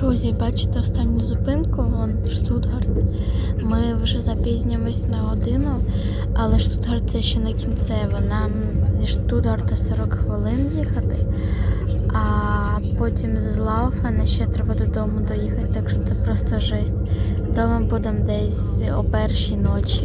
Друзі, бачите останню зупинку, вон Штутгарт. Ми вже запізнюємось на годину, але Штутгарт це ще не кінцево. Нам зі Штутгарта 40 хвилин їхати, а потім з Лауфена ще треба додому доїхати, так що це просто жесть. Дома будемо десь о першій ночі.